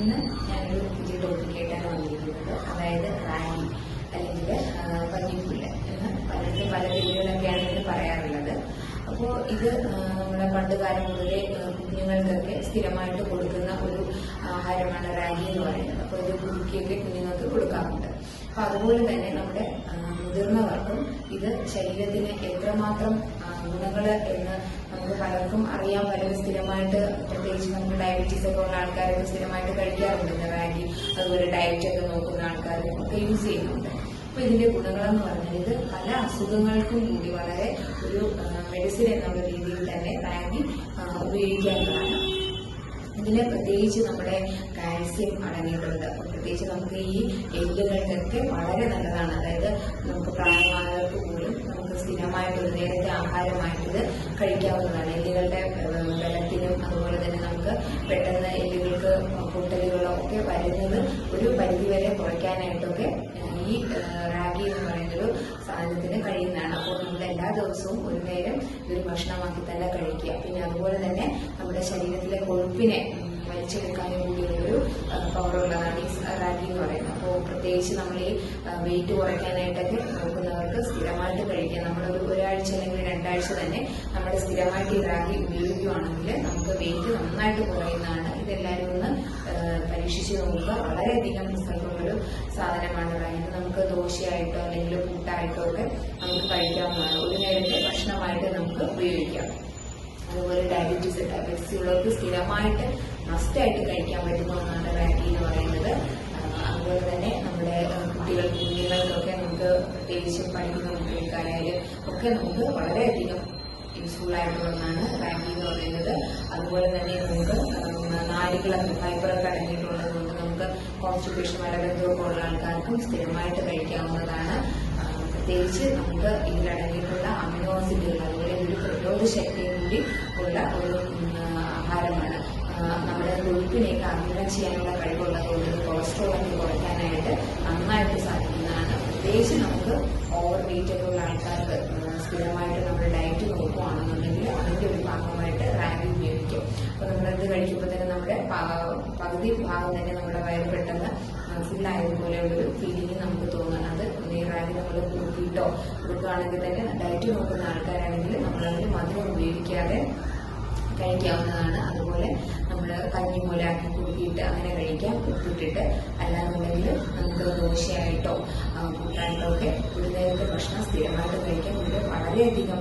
ഇന്ന് ഞാനൊരു പുതിയ ടോപ്പിക്കായിട്ടാണ് വന്നിരിക്കുന്നത്. അതായത് റാഗി അല്ലെങ്കിൽ പഞ്ഞിപ്പുല്ല് എന്ന് പലർക്കും പല പേരുകളൊക്കെയാണ് ഇത് പറയാറുള്ളത്. അപ്പോൾ ഇത് നമ്മുടെ പണ്ട് കാലം മുതലേ കുഞ്ഞുങ്ങൾക്കൊക്കെ സ്ഥിരമായിട്ട് കൊടുക്കുന്ന ഒരു ആഹാരമാണ് റാഗി എന്ന് പറയുന്നത്. അപ്പോൾ ഇത് കുറുക്കിയൊക്കെ കുഞ്ഞുങ്ങൾക്ക് കൊടുക്കാറുണ്ട്. അപ്പോൾ അതുപോലെ തന്നെ നമ്മുടെ ആ, മുതിർന്നവർക്കും ഇത് ശരീരത്തിന് എത്രമാത്രം ഗുണങ്ങൾ എന്ന് നമുക്ക് പലർക്കും അറിയാൻ പലരും സ്ഥിരമായിട്ട് പ്രത്യേകിച്ച് നമുക്ക് ഡയബറ്റീസ് ഒക്കെ ഉള്ള ആൾക്കാരൊക്കെ സ്ഥിരമായിട്ട് കഴിക്കാറുണ്ട് റാഗി അതുപോലെ ഡയറ്റ് ഒക്കെ നോക്കുന്ന ആൾക്കാരും ഒക്കെ യൂസ് ചെയ്യുന്നുണ്ട്. അപ്പൊ ഇതിന്റെ ഗുണങ്ങളെന്ന് പറഞ്ഞാൽ ഇത് പല അസുഖങ്ങൾക്കും കൂടി വളരെ ഒരു മെഡിസിൻ എന്നുള്ള രീതിയിൽ തന്നെ റാഗി ഉപയോഗിക്കാവുന്നതാണ്. ഇതിന് പ്രത്യേകിച്ച് നമ്മുടെ കാൽസ്യം അടങ്ങിയിട്ടുണ്ട്. പ്രത്യേകിച്ച് നമുക്ക് ഈ എല്ലുകൾക്കൊക്കെ വളരെ നല്ലതാണ്. അതായത് നമുക്ക് പ്രായമായവർക്ക് പോലും നമുക്ക് സ്ഥിരമായിട്ടുള്ള നേരത്തെ ആഹാരമായിട്ട് കഴിക്കാവുന്നതാണ്. എല്ലുകളുടെ വെള്ളത്തിനും അതുപോലെ തന്നെ നമുക്ക് പെട്ടെന്ന് എല്ലുകൾക്ക് പൊട്ടലുകളോ ഒക്കെ വരുന്നത് ഒരു പരിധിവരെ കുറയ്ക്കാനായിട്ടൊക്കെ ഈ റാഗി എന്ന് പറയുന്നൊരു സാധനത്തിന് കഴിയുന്നതാണ്. അപ്പോൾ നമ്മൾ എല്ലാ ദിവസവും ഒരു നേരം ഇതൊരു ഭക്ഷണമാക്കി തന്നെ കഴിക്കുക. പിന്നെ അതുപോലെ തന്നെ നമ്മുടെ ശരീരത്തിലെ കൊഴുപ്പിനെ വലിച്ചെടുക്കാനും കൂടിയുള്ളൊരു ഒരു ഈ റാഗി എന്ന് പറയുന്നത്. അപ്പോൾ പ്രത്യേകിച്ച് നമ്മൾ ഈ വെയിറ്റ് കുറയ്ക്കാനായിട്ടൊക്കെ നോക്കുന്നവർക്ക് സ്ഥിരമായിട്ട് കഴിക്കാം. നമ്മളൊരു ഒരാഴ്ച അല്ലെങ്കിൽ രണ്ടാഴ്ച തന്നെ നമ്മൾ സ്ഥിരമായിട്ട് ഈ റാഗി ഉപയോഗിക്കുകയാണെങ്കിൽ നമുക്ക് വെയിറ്റ് നന്നായിട്ട് കുറയുന്നതാണ്. ഇതെല്ലാവരും ഒന്ന് പരീക്ഷിച്ച് നോക്കുക. വളരെയധികം റിസൾട്ടുള്ളൊരു സാധനമാണ് റാഗി നമുക്ക് ദോശയായിട്ടോ അല്ലെങ്കിൽ കൂട്ടായിട്ടോ ഒക്കെ നമുക്ക് കഴിക്കാവുന്നതാണ് ഒരു നേരത്തെ ഭക്ഷണമായിട്ട് നമുക്ക് ഉപയോഗിക്കാം. അതുപോലെ ഡയബറ്റീസ് ഡയബറ്റീസ് ഉള്ളവർക്ക് സ്ഥിരമായിട്ട് മസ്റ്റായിട്ട് കഴിക്കാൻ പറ്റുന്ന ഒന്നാണ് റാഗി എന്ന് പറയുന്നത്. അതുപോലെ തന്നെ നമ്മുടെ കുട്ടികൾ കുഞ്ഞുങ്ങൾക്കൊക്കെ നമുക്ക് പ്രത്യേകിച്ചും പഠിക്കുന്ന കുട്ടികൾക്കായാലും ഒക്കെ നമുക്ക് വളരെയധികം യൂസ്ഫുൾ ആയിട്ടുള്ള ഒന്നാണ് റാഗി എന്ന് പറയുന്നത്. അതുപോലെ തന്നെ നമുക്ക് നാരികളൊക്കെ ഫൈബറൊക്കെ അടങ്ങിയിട്ടുള്ളത് കൊണ്ട് നമുക്ക് കോൺസ്റ്റിറ്റ്യൂഷൻ മലബന്ധമൊക്കെ ഉള്ള ആൾക്കാർക്കും സ്ഥിരമായിട്ട് കഴിക്കാവുന്നതാണ്. പ്രത്യേകിച്ച് നമുക്ക് ഇതിലടങ്ങിയിട്ടുള്ള അമിനോ അതുപോലെ ഒരു പ്രതിരോധ ശക്തിയും കൂടി ഉള്ള ഒരു ഉം, ആഹാരമാണ് ആ, നമ്മുടെ കൊഴുപ്പിനെയൊക്കെ അഭിനയം ചെയ്യാനുള്ള കഴിവുള്ളതുകൊണ്ട് കൊണ്ട് കൊളസ്ട്രോൾ ഒക്കെ കുറയ്ക്കാനായിട്ട് നന്നായിട്ട് സാധിക്കുന്നതാണ്. പ്രത്യേകിച്ച് നമുക്ക് ഓവർ വെയിറ്റ് ഒക്കെ ഉള്ള ആൾക്കാർക്ക് സ്ഥിരമായിട്ട് നമ്മൾ ഡയറ്റ് നോക്കുകയാണെന്നുണ്ടെങ്കിൽ അതിന്റെ ഒരു ഭാഗമായിട്ട് റാഗി ഉപയോഗിക്കും. അപ്പൊ നമ്മളത് കഴിക്കുമ്പോൾ തന്നെ നമ്മുടെ പകുതി ഭാഗം തന്നെ നമ്മുടെ വയറ് പെട്ടെന്ന് ഫുള്ളായതുപോലെ ഒരു ഫീലിംഗ് നമുക്ക് ഈ റാഗി നമ്മൾ കൂട്ടിയിട്ടോ കൊടുക്കുകയാണെങ്കിൽ തന്നെ ഡയറ്റ് നോക്കുന്ന ആൾക്കാരാണെങ്കിൽ നമ്മളതിന് മധുരം ഉപയോഗിക്കാതെ കഴിക്കാവുന്നതാണ്. അതുപോലെ നമ്മൾ കഞ്ഞിമൂലാക്കി കുറുക്കിയിട്ട് അങ്ങനെ കഴിക്കാം. ഉപ്പിട്ടിട്ട് അല്ലാന്നുണ്ടെങ്കിൽ നമുക്ക് ദോശയായിട്ടോ കൂട്ടായിട്ടോ ഒക്കെ ഒരു ഭക്ഷണം സ്ഥിരമായിട്ട് കഴിക്കാം. ഇതിൽ വളരെയധികം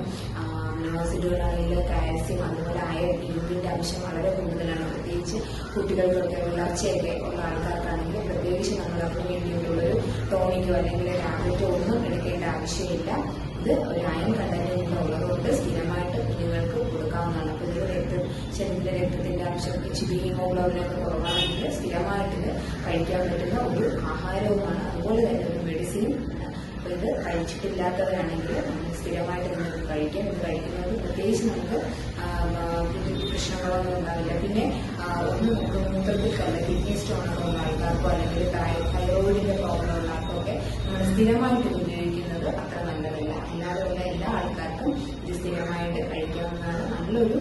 ആസിഡുകളാണെങ്കിൽ കാൽസ്യം അതുപോലെ ആയ ഇരുമ്പിന്റെ അംശം വളരെ കൂടുതലാണ്. പ്രത്യേകിച്ച് കുട്ടികൾക്കൊക്കെ വളർച്ചയൊക്കെ ഉള്ള ആൾക്കാർക്കാണെങ്കിൽ പ്രത്യേകിച്ച് നമ്മൾ അതിന് വേണ്ടിയിട്ടുള്ളൊരു ടോണിക്കോ അല്ലെങ്കിൽ ടാബ്ലറ്റോ ഒന്നും എടുക്കേണ്ട ആവശ്യമില്ല. ഇത് ഒരു അയൺ കണ്ടന്റ് ഉള്ളതുകൊണ്ട് സ്ഥിരമായിട്ട് കുഞ്ഞുങ്ങൾക്ക് കൊടുക്കാവുന്നതാണ്. അപ്പോൾ ചെറുതിലെ രക്തത്തിന്റെ അംശം എച്ച് ബി ഹീമോഗ്ലോബിനൊക്കെ കുറവാണെങ്കിൽ സ്ഥിരമായിട്ട് കഴിക്കാൻ പറ്റുന്ന ഒരു ആഹാരവുമാണ്. അതുപോലെ തന്നെ ഒരു മെഡിസിനും അപ്പോൾ ഇത് കഴിച്ചിട്ടില്ലാത്തവരാണെങ്കിൽ സ്ഥിരമായിട്ട് നിങ്ങൾക്ക് കഴിക്കാം ഇത് കഴിക്കുന്നത് പ്രത്യേകിച്ച് നമുക്ക് പ്രശ്നങ്ങളൊന്നും ഉണ്ടാവില്ല. പിന്നെ ഒന്ന് നമുക്ക് മൂത്രത്തിൽ കല്ല കിഡ്നി സ്റ്റോണുള്ള ആൾക്കാർക്കോ അല്ലെങ്കിൽ തൈറോയിഡിന്റെ പ്രോബ്ലം ഉള്ള ആൾക്കൊക്കെ നമ്മൾ സ്ഥിരമായിട്ട് ഉപയോഗിക്കുന്നത് അത്ര നല്ലതല്ല. അല്ലാതെ എല്ലാ ആൾക്കാർക്കും ഇത് സ്ഥിരമായിട്ട് കഴിക്കാവുന്നതാണ് നല്ലൊരു